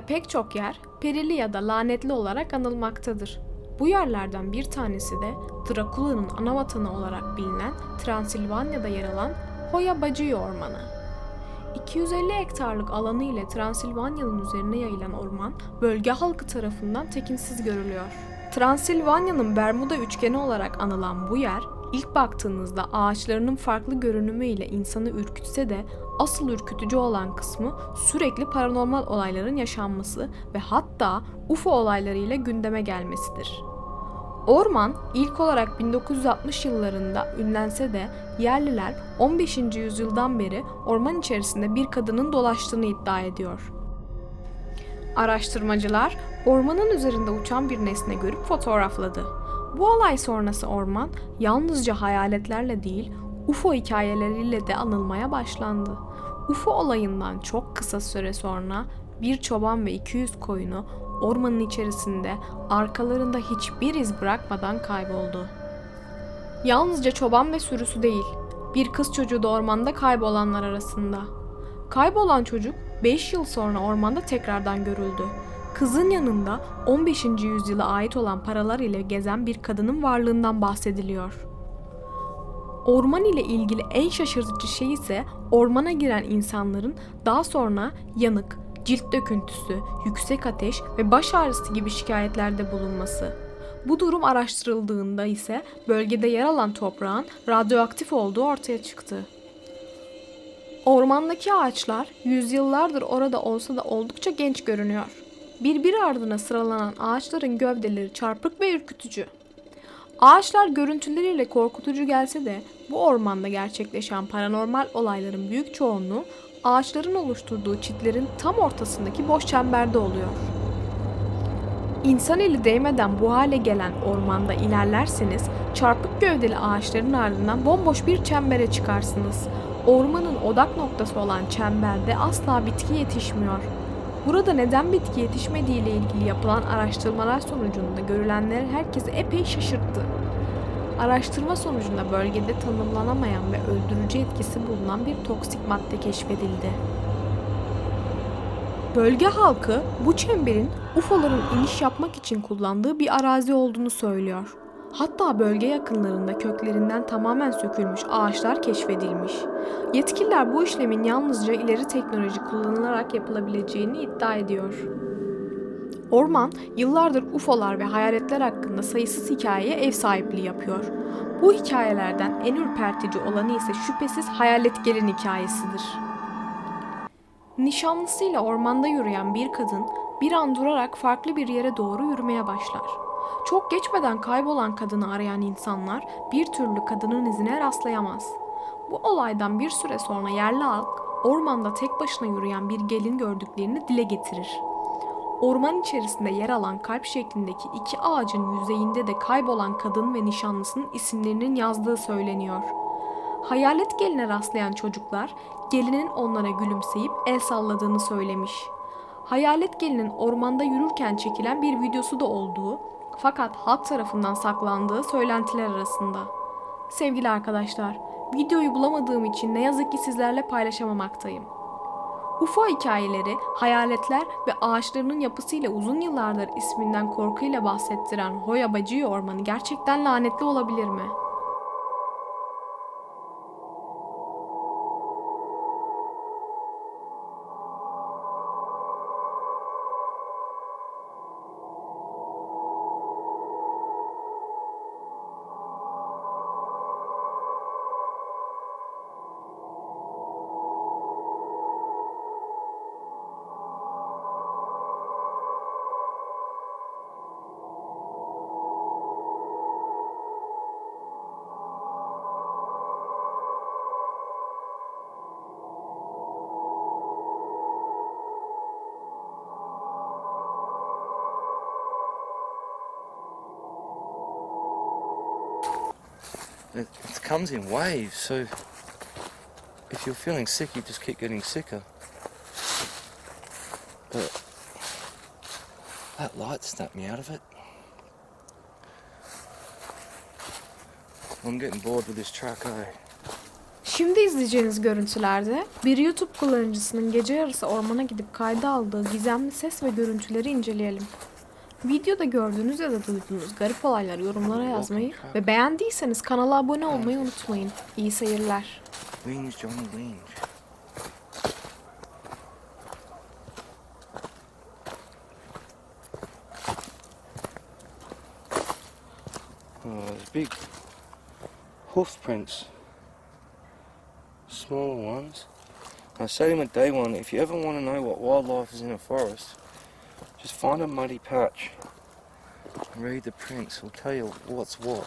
üzerinde pek çok yer perili ya da lanetli olarak anılmaktadır. Bu yerlerden bir tanesi de Drakula'nın anavatanı olarak bilinen Transilvanya'da yer alan Hoya Bacıya Ormanı. 250 hektarlık alanı ile Transilvanya'nın üzerine yayılan orman bölge halkı tarafından tekinsiz görülüyor. Transilvanya'nın Bermuda üçgeni olarak anılan bu yer ilk baktığınızda ağaçlarının farklı görünümü ile insanı ürkütse de asıl ürkütücü olan kısmı sürekli paranormal olayların yaşanması ve hatta UFO olaylarıyla gündeme gelmesidir. Orman ilk olarak 1960 yıllarında ünlense de yerliler 15. yüzyıldan beri orman içerisinde bir kadının dolaştığını iddia ediyor. Araştırmacılar ormanın üzerinde uçan bir nesne görüp fotoğrafladı. Bu olay sonrası orman yalnızca hayaletlerle değil UFO hikayeleriyle de anılmaya başlandı. UFO olayından çok kısa süre sonra bir çoban ve 200 koyunu ormanın içerisinde arkalarında hiçbir iz bırakmadan kayboldu. Yalnızca çoban ve sürüsü değil, bir kız çocuğu da ormanda kaybolanlar arasında. Kaybolan çocuk 5 yıl sonra ormanda tekrardan görüldü. Kızın yanında 15. yüzyıla ait olan paralar ile gezen bir kadının varlığından bahsediliyor. Orman ile ilgili en şaşırtıcı şey ise ormana giren insanların daha sonra yanık, cilt döküntüsü, yüksek ateş ve baş ağrısı gibi şikayetlerde bulunması. Bu durum araştırıldığında ise bölgede yer alan toprağın radyoaktif olduğu ortaya çıktı. Ormandaki ağaçlar yüzyıllardır orada olsa da oldukça genç görünüyor. Birbiri ardına sıralanan ağaçların gövdeleri çarpık ve ürkütücü. Ağaçlar görüntüleriyle korkutucu gelse de bu ormanda gerçekleşen paranormal olayların büyük çoğunluğu ağaçların oluşturduğu çitlerin tam ortasındaki boş çemberde oluyor. İnsan eli değmeden bu hale gelen ormanda ilerlerseniz çarpık gövdeli ağaçların ardından bomboş bir çembere çıkarsınız. Ormanın odak noktası olan çemberde asla bitki yetişmiyor. Burada neden bitki yetişmediği ile ilgili yapılan araştırmalar sonucunda görülenler herkesi epey şaşırttı. Araştırma sonucunda bölgede tanımlanamayan ve öldürücü etkisi bulunan bir toksik madde keşfedildi. Bölge halkı bu çemberin UFO'ların iniş yapmak için kullandığı bir arazi olduğunu söylüyor. Hatta bölge yakınlarında köklerinden tamamen sökülmüş ağaçlar keşfedilmiş. Yetkililer bu işlemin yalnızca ileri teknoloji kullanılarak yapılabileceğini iddia ediyor. Orman yıllardır UFO'lar ve hayaletler hakkında sayısız hikayeye ev sahipliği yapıyor. Bu hikayelerden en ürpertici olanı ise şüphesiz hayalet gelin hikayesidir. Nişanlısıyla ormanda yürüyen bir kadın bir an durarak farklı bir yere doğru yürümeye başlar. Çok geçmeden kaybolan kadını arayan insanlar bir türlü kadının izine rastlayamaz. Bu olaydan bir süre sonra yerli halk ormanda tek başına yürüyen bir gelin gördüklerini dile getirir. Orman içerisinde yer alan kalp şeklindeki iki ağacın yüzeyinde de kaybolan kadın ve nişanlısının isimlerinin yazdığı söyleniyor. Hayalet geline rastlayan çocuklar gelinin onlara gülümseyip el salladığını söylemiş. Hayalet gelinin ormanda yürürken çekilen bir videosu da olduğu fakat halk tarafından saklandığı söylentiler arasında. Sevgili arkadaşlar, videoyu bulamadığım için ne yazık ki sizlerle paylaşamamaktayım. UFO hikayeleri, hayaletler ve ağaçlarının yapısıyla uzun yıllardır isminden korkuyla bahsettiren Hoya Bacıya Ormanı gerçekten lanetli olabilir mi? It, it comes in waves, so if you're feeling sick, you just keep getting sicker. But that light snapped me out of it. I'm getting bored with this truck, eh? Şimdi izleyeceğiniz görüntülerde bir YouTube kullanıcısının gece yarısı ormana gidip kayda aldığı gizemli ses ve görüntüleri inceleyelim. Videoda gördüğünüz ya da duyduğunuz garip olayları yorumlara yazmayı ve beğendiyseniz kanala abone olmayı unutmayın. İyi seyirler. Oh, there's big hoof prints. Smaller ones. I say to him at day one, if you ever want to know what wildlife is in a forest, find a muddy patch and read the prints. It'll tell you what's what.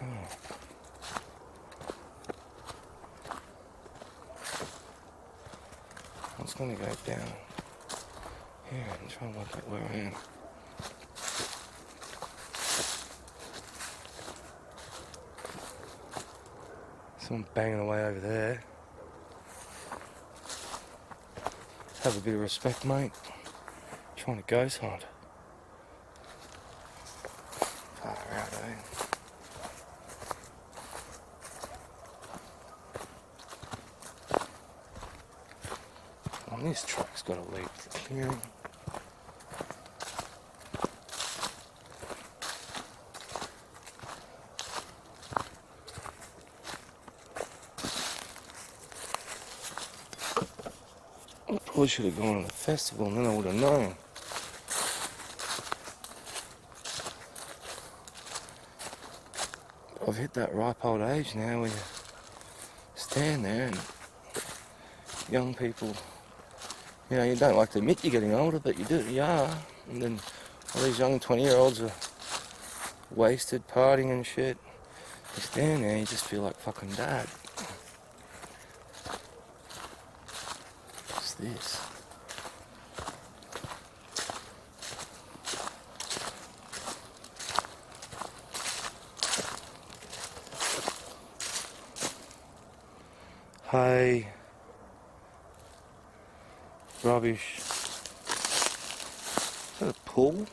Hmm. I'm just going to go down here and try and work out where I am. Someone banging away over there. Have a bit of respect, mate. Trying to ghost hunt. Far out, eh? And this truck's got leave the clearing. I Oh, probably should have gone to the festival and then I would have known. I've hit that ripe old age now where you stand there and young people you know, you don't like to admit you're getting older, but you do, you are. And then all these young 20 year olds are wasted, partying and shit. You stand there, you just feel like fucking dad. This? Hey rubbish. Is that a pool?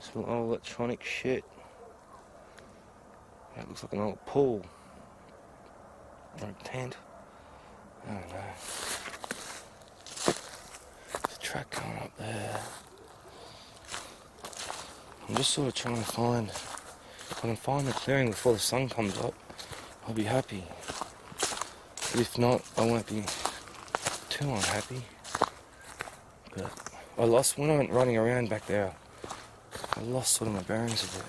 Some old electronic shit. That looks like an old pool. Or a tent. I don't know. There's a track going up there. I'm just sort of trying to find. If I find the clearing before the sun comes up, I'll be happy. But if not, I won't be too unhappy. But I lost when I went running around back there. I lost sort of my bearings a bit.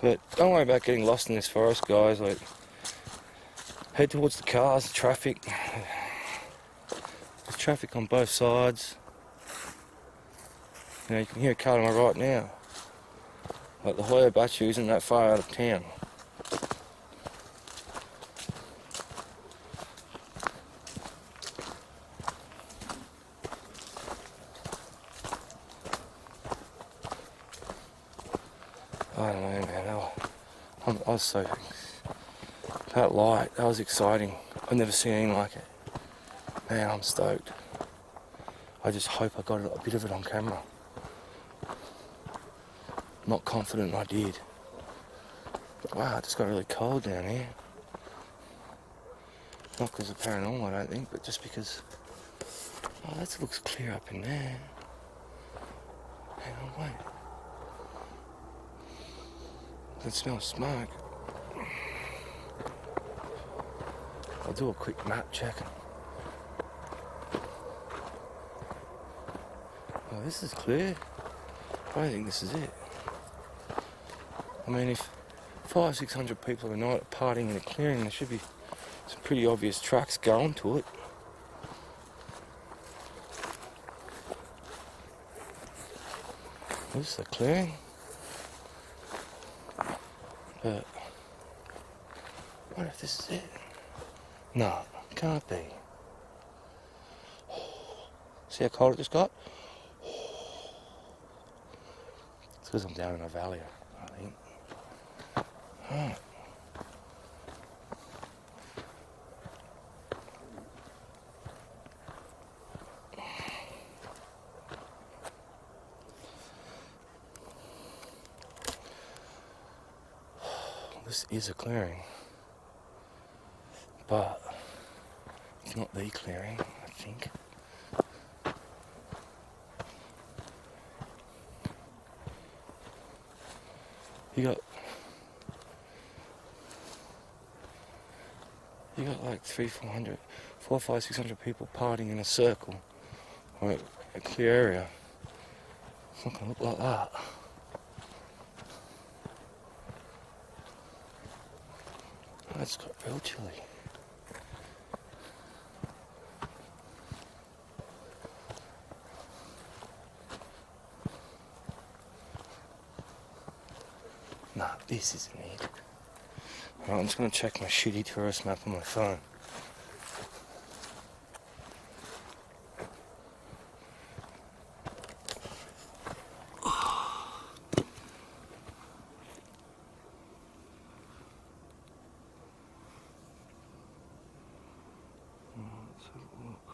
But don't worry about getting lost in this forest, guys. Like, head towards the cars, the traffic. There's traffic on both sides. You know, you can hear a car to my right now. Like the Hoya isn't that far out of town. I don't know, man. I was so that light. That was exciting. I've never seen anything like it. Man, I'm stoked. I just hope I got a bit of it on camera. Not confident I did. But wow, it just got really cold down here. Not because of paranormal, I don't think, but just because. Oh, that looks clear up in there. Hang on, wait. I can smell smoke. I'll do a quick map check. Oh, this is clear. I think this is it. I mean, if five, six hundred people a night are partying in a clearing, there should be some pretty obvious tracks going to it. This is a clearing. But what if this is it? No, can't be. See how cold it just got? It's because I'm down in a valley, I think. This is a clearing, but it's not the clearing, I think. You got you got like three, four hundred, four, five, six hundred people partying in a circle or a clear area. It's not gonna look like that. It's got real chilly. Nah, this isn't it. I'm just gonna check my shitty tourist map on my phone. Let's have a look.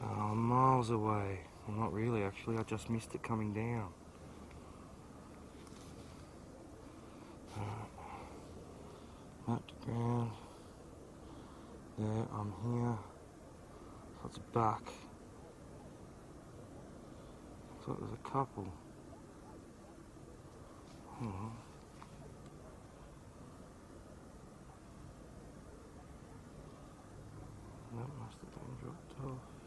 Oh, miles away. Well, not really, actually. I just missed it coming down. Uh, Alright. At the ground. There, I'm here. So it's back. Looks like there's a couple. Hold on. That must have been dropped off.